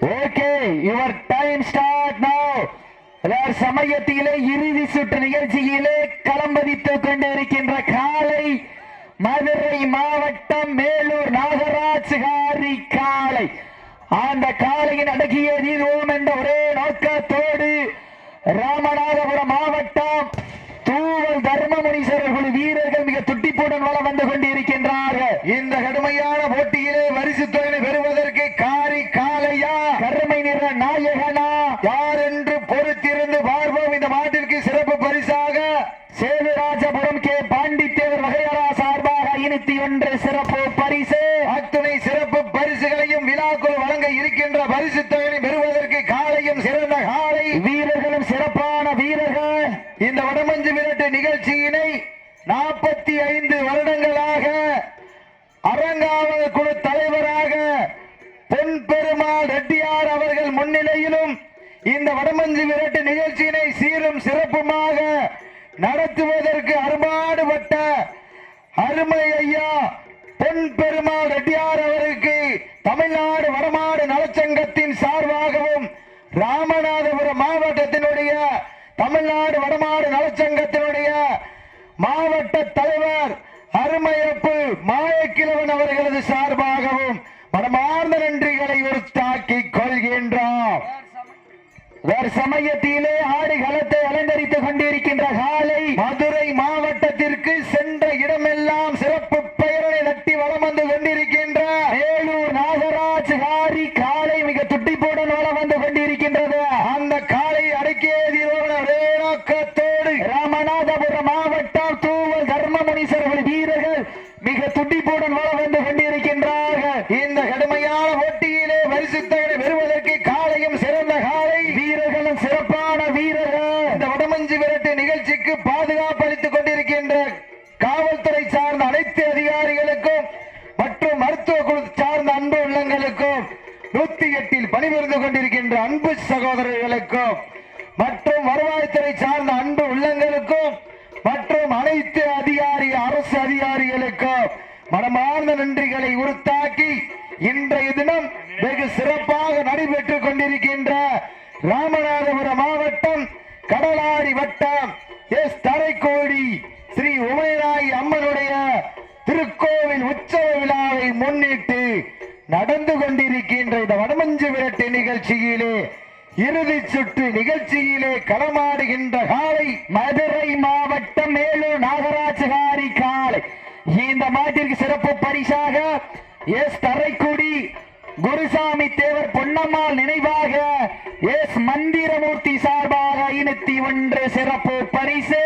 Okay your time start now சமயத்திலே இறுதி சுற்று நிகழ்ச்சியிலே களம்பதித்துக் கொண்டிருக்கின்ற காலை மதுரை மாவட்டம் மேலூர் நாகராஜ் காரி காலை. அந்த காலையின் அடக்கிய தீர்வோம் என்ற ஒரே நோக்கத்தோடு ராமநாதபுரம் மாவட்டம் தூவல் தர்மமுனீஸ்வரர் வீரர்கள் மிக துட்டிப்புடன் வளம் வந்து கொண்டிருக்கின்றார்கள். இந்த கடுமையான போட்டியிலே பரிசு தொகையை பெறுவதற்கு காரி காலையா கருமை நிற நாயகனா யார் என்று பொறுத்திருந்து பார்ப்போம் இந்த மாட்டிற்கு சிறப்பு பரிசாக சேதுராஜபுரம் கே பாண்டித்தேவர் வகையரா சார்பாக ஐநூத்தி ஒன்று சிறப்பு பரிசு அத்துணை சிறப்பு பரிசுகளையும் விழாக்குள் வழங்க இருக்கின்ற பரிசு தொகையை பெறுவதற்கு காலையும் சிறந்த காலை வீரர்களும் சிறப்பான வீரர்கள் இந்த வடமஞ்சு விரட்டு நிகழ்ச்சியினை நாற்பத்தி ஐந்து வருடங்களாக அரங்காவல் குழு தலைவராக பொன் பெருமாள் ரெட்டியார் அவர்கள் முன்னிலையிலும் இந்த வடமஞ்சு விரட்டு நிகழ்ச்சியினை சீரும் சிறப்புமாக நடத்துவதற்கு அரும்பாடுபட்ட அருமை ஐயா பொன் பெருமாள் ரெட்டியார் அவருக்கு தமிழ்நாடு வடமாடு நலச்சங்கத்தின் சார்பாகவும் ராமநாதபுரம் மாவட்டத்தினுடைய தமிழ்நாடு வடமாடு நலச்சங்கத்தினுடைய மாவட்ட தலைவர் அருமையப்பு மாயக்கிழவன் அவர்களது சார்பாகவும் மனமார்ந்த நன்றிகளை உருத்தாக்கிக் கொள்கின்றோம் வேறு சமயத்திலே ஆடு களத்தை அலங்கரித்துக் கொண்டிருக்கின்ற காலை மதுரை மாவட்டத்திற்கு சென்ற இடமெல்லாம் சிறப்பு பெயரை தட்டி வலம் வந்து கொண்டிருக்கின்ற வேலூர் நாகராஜ் காரி காலை மிக துட்டி போட வந்து கொண்டிருக்கின்றது அந்த காலை அடக்கிய தீர்வோம் ஒரே நோக்கத்தோடு ராமநாதபுரம் மாவட்டம் தூவல் தர்மமுனீஸ்வரர்கள் வீரர்கள் மிக துடிப்புடன் வளம் வந்து கொண்டிருக்கின்றார்கள் இந்த கடுமையான போட்டியிலே பரிசுத்தகனை பெறுவதற்கு காலையும் சிறந்த காலை வீரர்களும் சிறப்பான வீரர்கள் இந்த வடமஞ்சு விரட்டு நிகழ்ச்சிக்கு பாதுகாப்பு அளித்துக் கொண்டிருக்கின்ற காவல்துறை அரசு அதிகாரிகளுக்கும் மற்றும் மருத்துவ குழு சார்ந்த அன்பு உள்ளங்களுக்கும் நூத்தி எட்டில் பணிபுரிந்து கொண்டிருக்கின்ற அன்பு சகோதரர்களுக்கும் மற்றும் வருவாய்த்துறை சார்ந்த அன்பு உள்ளங்களுக்கும் மற்றும் அனைத்து அதிகாரி அரசு அதிகாரிகளுக்கும் மனமார்ந்த நன்றிகளை உறுத்தாக்கி இன்றைய தினம் வெகு சிறப்பாக நடைபெற்றுக் கொண்டிருக்கின்ற ராமநாதபுரம் மாவட்டம் கடலாடி வட்டம் நடந்து கொண்டிருக்கின்ற இந்த வடமஞ்சு விரட்டு நிகழ்ச்சியிலே இறுதி சுற்று நிகழ்ச்சியிலே களமாடுகின்ற காலை மதுரை மாவட்டம் மேலூர் நாகராஜ் காரி காலை. இந்த மாட்டிற்கு சிறப்பு பரிசாக எஸ் தரைக்குடி குருசாமி தேவர் பொன்னம்மாள் நினைவாக எஸ் மந்திரமூர்த்தி சார்பாக ஐநூத்தி ஒன்று சிறப்பு பரிசு.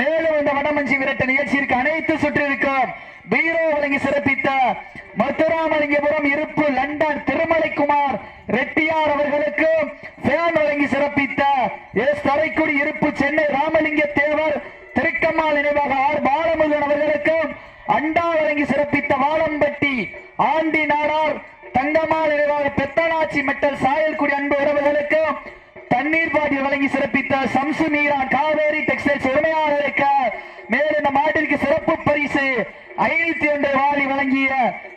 மேலும் இந்த வடமஞ்சி விரட்டு நிகழ்ச்சியிற்கு அனைத்து சுற்றிருக்கும் பீரோ வழங்கி சிறப்பித்த மதுராமலிங்கபுரம் இருப்பு லண்டன் திருமலைக்குமார் ரெட்டியார் அவர்களுக்கு ஃபேன் வழங்கி சிறப்பித்த எஸ் தரைக்குடி இருப்பு சென்னை ராமலிங்க தேவர் திருக்கம்மாள் நினைவாக ஆர் பாலமுருகன் அவர்களுக்கும் அண்டா வழங்கி சிறப்பித்த வாழம்பட்டி ஆண்டி நாடார் தங்கம்மாள் நினைவாக பெத்தனாச்சி மெட்டல் சாயல்குடி அன்பு உறவுகளுக்கும் தண்ணீர் பாட்டில் வழங்கி சிறப்பித்த சம்சு மீரான் காவேரி டெக்ஸ்டைல்ஸ் உரிமையாளருக்கு மேலும் இந்த மாட்டிற்கு சிறப்பு பரிசு ஐநூத்தி ஒன்று வாரி வழங்கிய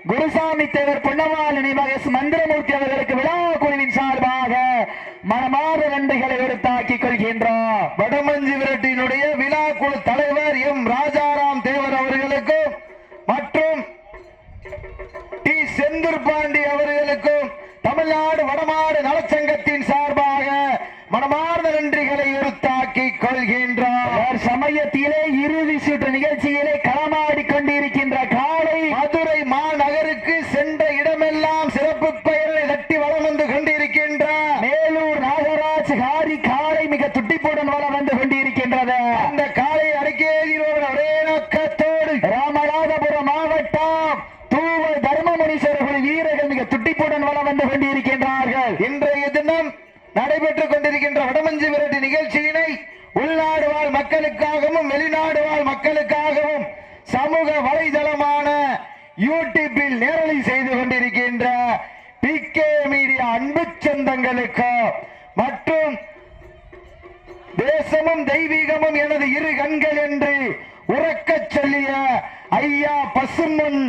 குருசாமி தேவர் பொன்னவாள் நினைவாக எஸ் மந்திரமூர்த்தி அவர்களுக்கு விழா குழுவின் சார்பாக மனமார நன்றிகளை எடுத்தாக்கிக் கொள்கின்றோம் வடமஞ்சி விரட்டினுடைய விழா குழு தலைவர் எம் ராஜாராம் தேவர் அவர்களுக்கும் மற்றும் டி செந்தூர் பாண்டி அவர்களுக்கும் தமிழ்நாடு வடமாடு நலச்சங்கத்தின் சார்பாக மனமார்ந்த நன்றிகளை உறுத்தாக்கிக் கொள்கின்றோம் சமயத்திலே இறுதி சுற்று நிகழ்ச்சியிலே களமாடி கொண்டிருக்கின்ற காலை மதுரை மாநகருக்கு சென்ற இடமெல்லாம் சிறப்பு பெயர்களை தட்டி வளம் வந்து கொண்டிருக்கின்ற மேலூர் நாகராஜ் ஹாரி காலை மிக துட்டிப்புடன் வளம் வந்து கொண்டிருக்கின்றது. அந்த காலை அறிக்கையோடு ஒரே நோக்கத்தோடு ராமநாதபுரம் மாவட்டம் தூவல் தர்மமுனீஸ்வரர்கள் வீரர்கள் மிக துட்டிப்புடன் வளம் வந்து கொண்டிருக்கின்றார்கள். இன்றைய தினம் நடைபெற்றுக் கொண்டிருக்கின்ற வடமஞ்சு விரட்டு நிகழ்ச்சியினை உள்நாடு வாழ் மக்களுக்காகவும் வெளிநாடு வாழ் மக்களுக்காகவும் சமூக வலைதளமான யூடியூப்பில் நேரலை செய்து கொண்டிருக்கின்ற பி கே மீடியா அன்பு சொந்தங்களுக்கு மற்றும் தேசமும் தெய்வீகமும் எனது இரு கண்கள் என்று உறக்கச் சொல்லிய ஐயா பசுமன்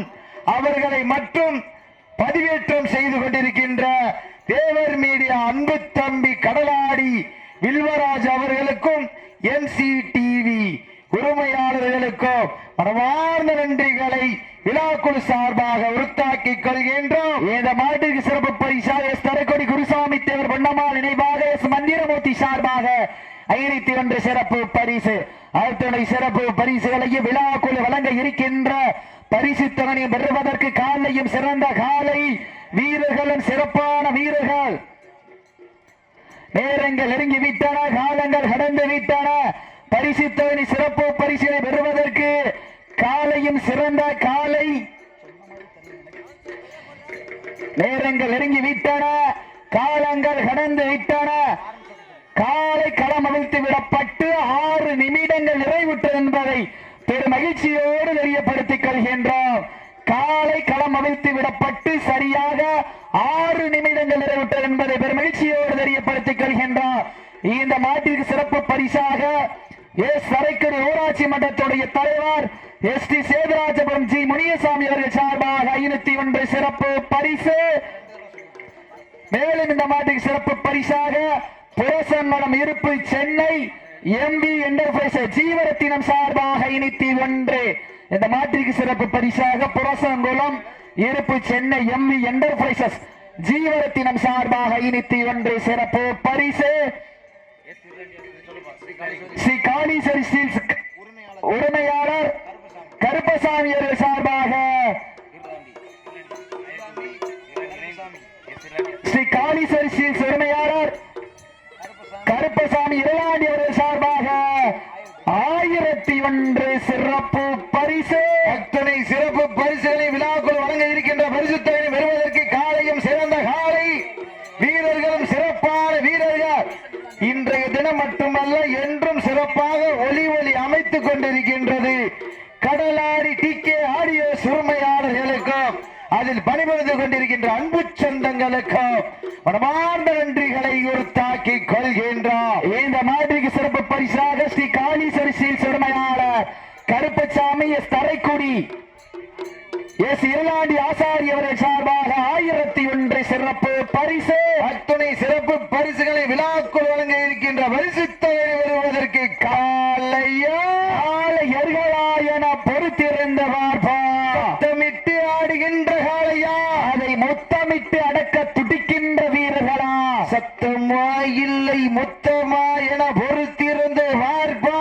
அவர்களை மட்டும் பதிவேற்றம் செய்து கொண்டிருக்கின்ற தேவர் மீடியா அன்பு தம்பி கடலாடி வில்வராஜ் அவர்களுக்கும் என்சி டிவி உரிமையாளர்களுக்கும் மனமார்ந்த நன்றிகளை விழாக்குழு சார்பாக உருத்தாக்கிக் கொள்கின்றோம். இந்த மாட்டிற்கு சிறப்பு பரிசாக எஸ் தரக்கொடி குருசாமி தேவர் பொன்னம்மாள் நினைவாக எஸ் மந்திரமூர்த்தி சார்பாக ஐநூத்தி ஒன்று சிறப்பு பரிசு. அத்துணை சிறப்பு பரிசுகளையும் விழாக்குழு வழங்க இருக்கின்ற பரிசு தொகையை பெறுவதற்கு காலையும் சிறந்த காலை. வீரர்களும் சிறப்பான வீரர்கள். நேரங்கள் நெருங்கி விட்டன காலங்கள் கடந்து விட்டன. பரிசு தொகை சிறப்பு பரிசினை பெறுவதற்கு காலையும் சிறந்த காலை. நேரங்கள் நெருங்கி விட்டன காலங்கள் கடந்து விட்டன. காலை களம் அவிழ்த்து விடப்பட்டு ஆறு நிமிடங்கள் நிறைவுற்றது என்பதை பெரும் மகிழ்ச்சியோடு தெரியப்படுத்திக் கொள்கின்றோம். காலை களம் அவிழ்த்து விடப்பட்டு சரியாக ஆறு நிமிடங்கள் நிறைவுற்றது என்பதை பெரும் மகிழ்ச்சியோடு தெரியப்படுத்திக் கொள்கின்றோம். இந்த மாட்டிற்கு சிறப்பு பரிசாக எஸ் சரைக்கடி ஊராட்சி மன்றத்துடைய தலைவர் S T Sethurajapuram G Muniyasamy அவர்கள் சார்பாக ஐநூத்தி ஒன்று சிறப்பு பரிசு. மேலும் இந்த மாட்டுக்கு சிறப்பு பரிசாக புரசன்மடம் இருப்பு சென்னை எம்பி என்டர்பிரைஸ் ஜீவரத்தினம் சார்பாக இனித்தி ஒன்று. இந்த மாற்றிக்கு சிறப்பு பரிசாக புரசங்குளம் இருப்பு சென்னை எம்பி என்டர்பிரைசஸ் ஜீவரத்தினம் சார்பாக இனித்தி ஒன்று சிறப்பு பரிசு. ஸ்ரீ காளீஸ்வரி ஸ்டீல்ஸ் உரிமையாளர் கருப்பசாமி அவர்கள் சார்பாக. ஸ்ரீ காளீஸ்வரி ஸ்டீல்ஸ் உரிமையாளர் கருப்பசாமி இரலாண்டி அவர்கள் சார்பாக ஆயிரத்தி ஒன்று சிறப்பு பரிசு. அத்தனை சிறப்பு பரிசுகளை விழாக்குள் வழங்க இருக்கின்ற பரிசுத்தனை பெறுவதற்கு காலையும் சிறந்த காலை வீரர்களும் சிறப்பான வீரர்கள் இன்றைய தினம் மட்டுமல்ல என்றும் சிறப்பாக ஒலி ஒலி அமைத்துக் கொண்டிருக்கின்றது கடலாடி டி கே ஆடியோ சுருமையாளர்களுக்கும் அதில் பணிபுரிந்து கொண்டிருக்கின்ற அன்பு சொந்தங்களுக்கும் மனமார்ந்த நன்றிகளை உறுத்தாக்கிக் கொள்கின்றோம் இந்த மாட்டிற்கு சிறப்பு பரிசாக ஸ்ரீ காளீஸ்வரி ஸ்டீல்ஸ் உரிமையாளர் கருப்பசாமி எஸ் தரைக்குடி. எஸ். இருளாண்டி ஆசாரி அவர்கள் சார்பாக ஆயிரத்தி ஒன்று சிறப்பு பரிசு. அத்துணை சிறப்பு பரிசுகளை விழாக்குள் வழங்க இருக்கின்ற பரிசுத்தவரை வருவதற்கு காலையா? காளையர்களா என பொறுத்திருந்த பார்ப்பா முத்தமிட்டு ஆடுகின்ற காலையா அதை முத்தமிட்டு அடக்க துடிக்கின்ற வீரர்களா? சத்தமா இல்லை மொத்தமா என பொறுத்திருந்து பார்ப்பா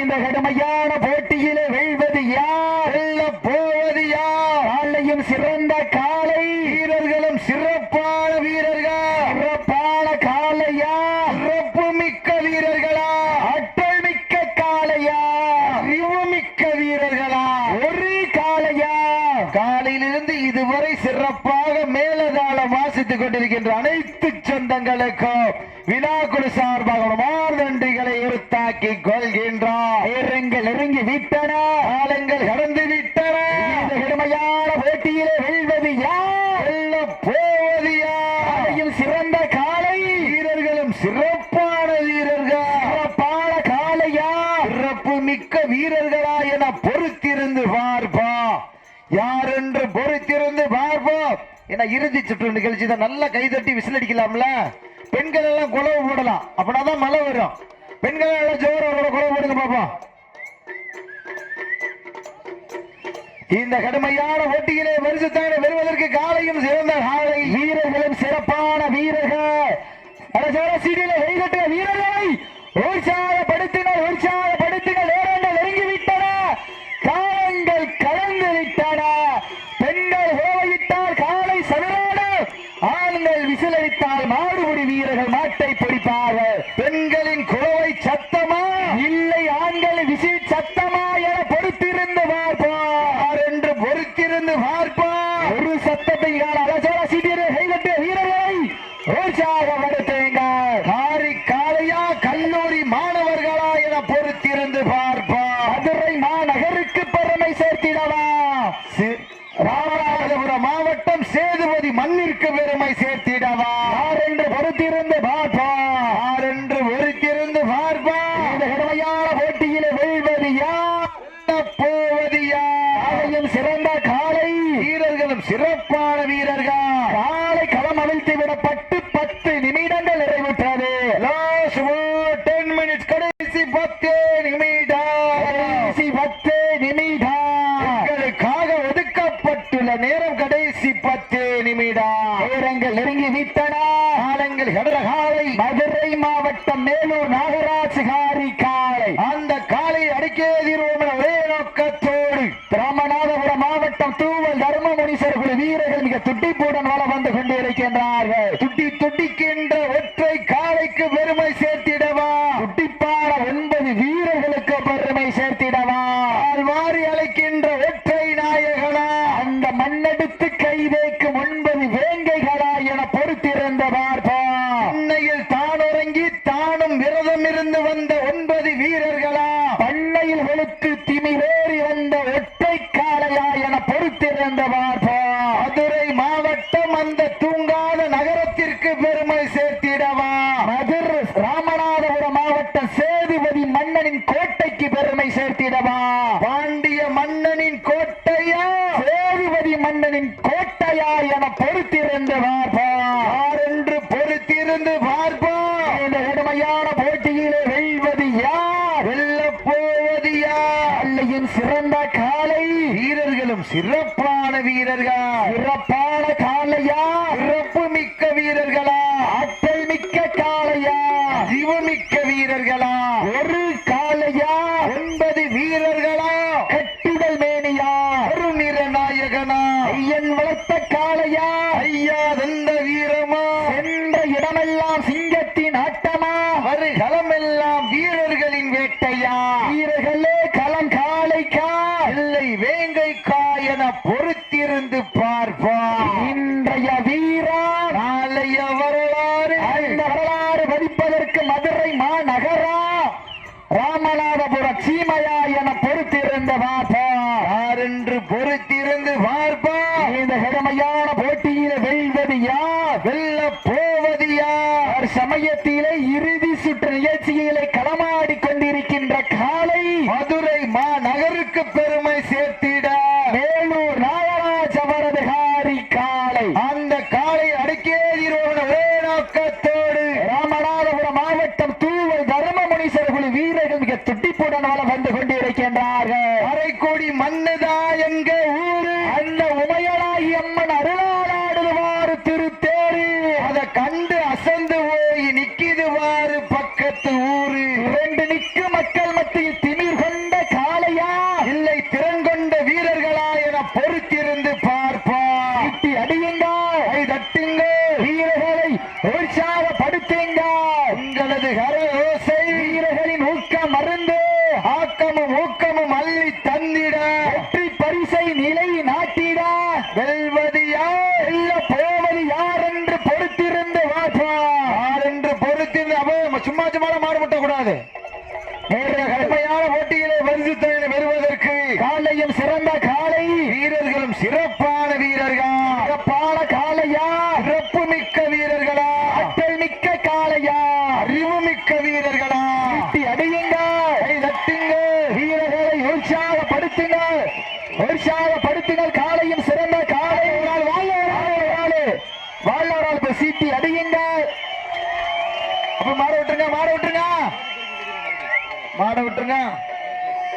இந்த கடுமையான போட்டி வெல்வது யார் வெல்ல போவது யார் காலையும் சிறந்த காலை வீரர்களும் சிறப்பான வீரர்கள் சிறப்பான காளையா சிறப்பு மிக்க வீரர்களா ஆற்றல் மிக்க காளையா அறிவு மிக்க வீரர்களா ஒரு காளையா காலையிலிருந்து இதுவரை சிறப்பாக மேலதாளம் வாசித்துக் கொண்டிருக்கின்ற அனைத்து சொந்தங்களுக்கும் வினாக்குழு சார்பாக மார் நன்றிகளை உறுத்தாக்கிக் கொள்கின்றோம் நேரங்கள் நெருங்கி விட்டன. காலங்கள் கடந்து விட்டன. கடுமையான போட்டியிலே வெல்வது யார்? வெல்ல போவது யார்? சிறந்த காளை வீரர்களும் சிறப்பான வீரர்கள். சிறப்பான காளையா சிறப்பு மிக்க வீரர்களா என பொறுத்திருந்து பார்ப்பா யார் என்று பொறுத்திருந்து பார்ப்போம். ஏன்னா இறுதி சுற்று நிகழ்ச்சி தான். நல்லா கைதட்டி விசிலடிக்கலாம்ல பெண்கள் எல்லாம் குலவு போடலாம். அப்படின்னா தான் மழை வரும். பெண்கள் எல்லாம் ஜோரோட குலவு போடுங்க பாப்போம் இந்த கடுமையான போட்டியிலே பரிசுத்தான பெறுவதற்கு காலையும் சிறந்த காலை. வீரர்களும் சிறப்பான வீரர்கள். வீரர்களை. உற்சாகப்படுத்தினர் உற்சாகப்படுத்த நேரங்கள் நெருங்கி விட்டன காலங்கள் கலந்து விட்டன பெண்கள் ஓவையிட்டால் காலை சதுராடு ஆண்கள் விசிலடித்தால் மாடுபிடி வீரர்கள் மாட்டை பிடிப்பார்கள் காலை களம் அவிழ்த்து விடப்பட்டு பத்து நிமிடங்கள் நிறைவுற்றது. கடைசி நிமிடம். ஒதுக்கப்பட்டுள்ள நேரம் கடைசி பத்து நிமிடம். நேரங்கள் நெருங்கி விட்டன. காலங்கள் கடலகாலை. மதுரை மாவட்டம் மேலூர் நாகராஜ் காரி காலை. அந்த காலை அடிக்கே தீர்வோம் ஒரே நோக்கத்தோடு. பிராமநாதபுரம் மாவட்டம் தூவல் தர்மமுனீஸ்வர் குழு வீரர்கள் துட்டிப்புடன் வள வந்து கொண்டிருக்கின்றார்கள் துட்டி துடிக்கின்ற ஒற்றை காலைக்கு பெருமை சேர்த்திடவா? துட்டிப்பான ஒன்பது வீரர்களுக்கு பெருமை சேர்த்திடவா? மாறி அழைக்கின்ற ஒற்றை நாயகனா? அந்த மண்ணெடுத்து கை வைக்கும் ஒன்பது வேங்கைகளா என பொறுத்திருந்த பார்ப்போம் அன்னையில் தான் உறங்கி தானும் விரதம் இருந்து வந்த ஒன்பது வீரர்களா? பண்ணையில் வெளுத்து திமிரேறி வந்த ஒற்றை காளையா என பொறுத்திருந்த பார்ப்போம் மதுரை மாவட்டம் அந்த தூங்காத நகரத்திற்கு பெருமை சேர்த்திடவா மதுரை ராமநாதபுரம் மாவட்டம் சேதுபதி மன்னனின் கோட்டைக்கு பெருமை சேர்த்திடவா பாண்டிய மன்னனின் கோட்டையா சேதுபதி மன்னனின் கோட்டையா என பொறுத்திருந்த பார்ப்போம் யார் என்று பொறுத்திருந்து பார்ப்போம். இந்த கடுமையான போட்டியிலே வெல்வது யார்? வெல்லப் போவது யார்? அல்லையின் சிறந்த காலை. வீரர்களும் சிறப்பான வீரர்கள். சிறப்பான காளையா சிறப்பு மிக்க வீரர்களா? ஆற்றல் மிக்க காளையா அறிவுமிக்க வீரர்களா? ஒரு காளையா ஒன்பது வீரர்களா? கட்டுடல் மேனியா? ஒரு நிற நாயகனா? ஐயன் வளர்த்த காளையா ஐயா தந்த இடமெல்லாம் சிங்கத்தின் ஆட்டமா? வருகளமெல்லாம் வீரர்களின் வேட்டையா? வீரர்களே களம் காளைக்கா? இல்லை வேங்கைக்கா என பொறுத்திருந்து பார்ப்பார் இன்றைய வீரா நாளைய வரலாறு. அந்த வரலாறு பதிப்பதற்கு மதுரை மாநகரா? ராமநாதபுரம் சீமையா என பொறுத்திருந்த பார்த்தா யார் என்று பொறுத்திருந்து பார்ப்பார் இந்த கடுமையான போட்டியில வெல்வது யார் வெல்ல போவது யார் அவர் சமயத்திலே இறுதி சுற்று நிகழ்ச்சியிலே களமாடி கொண்டிருக்கின்ற காலை மதுரை மாநகருக்கு பெருமை சேர்த்திட மேலூர் நாகராஜ் அவரது காரி காலை அந்த காலை அடக்கியே தீர்வோம் ஒரே நோக்கத்தோடு ராமநாதபுரம் மாவட்டம் தூவல் தர்மமுனீஸ்வர் குழு வீரர்கள் மிக துட்டிப்புடன் வளம் வந்து கொண்டிருக்கின்றார்கள். அரைக்கோடி மன்னதா எங்க ஊரு? அந்த உமையலாகி அம்மன் அருளாளாடுவாறு திருத்தேரு. அத கண்டு அசந்து போய் நிக்கிதுவாறு பக்கத்து ஊரு. இரண்டு நிற்கு மக்கள் மத்தியில் திமிர் கொண்ட காளையா? இல்லை திறன் கொண்ட வீரர்களா என பொறுத்திருந்து பார்ப்பார் இட்டி அடியுங்க. கை தட்டுங்க. வீரர்களை உற்சாகப்படுத்துங்க. உங்களது கர ஓசை வீரர்களின் ஊக்கம் மருந்து ஆக்கமும் ஊக்கமும் அள்ளி தந்திட வெற்றி பரிசை நிலை நாட்டிட வெல்வது யார் வெல்ல போவது யார் என்று பொறுத்திருந்து வாட்பார் யார் என்று பொறுத்திருந்து அப்ப சும்மா சும்மா மாறுபட்ட கூடாது கடுமையான போட்டியிலே பரிசுத்தனை பெறுவதற்கு காலையும் சிறந்த காலை வீரர்களும் சிறப்பான வீரர்கள்? சிறப்பான காளையா? சிறப்பு மிக்க வீரர்களா? ஆற்றல் மிக்க காளையா? அறிவு மிக்க வீரர்களா? இட்டி அடியுங்க. கை தட்டுங்க. வீரர்களை உற்சாகப்படுத்துங்க. உற்சாகப்படுத்துங்கள் காலையும் சிறந்த காலை ஒரு நாள் வாழ்ல ஒரு நாள் வாழ்ல ஒரு நாள் இப்ப சீட்டி அடியுங்க. அப்ப மாட விட்டுருங்க மாட விட்டுருங்க. மாட விட்டுருங்க.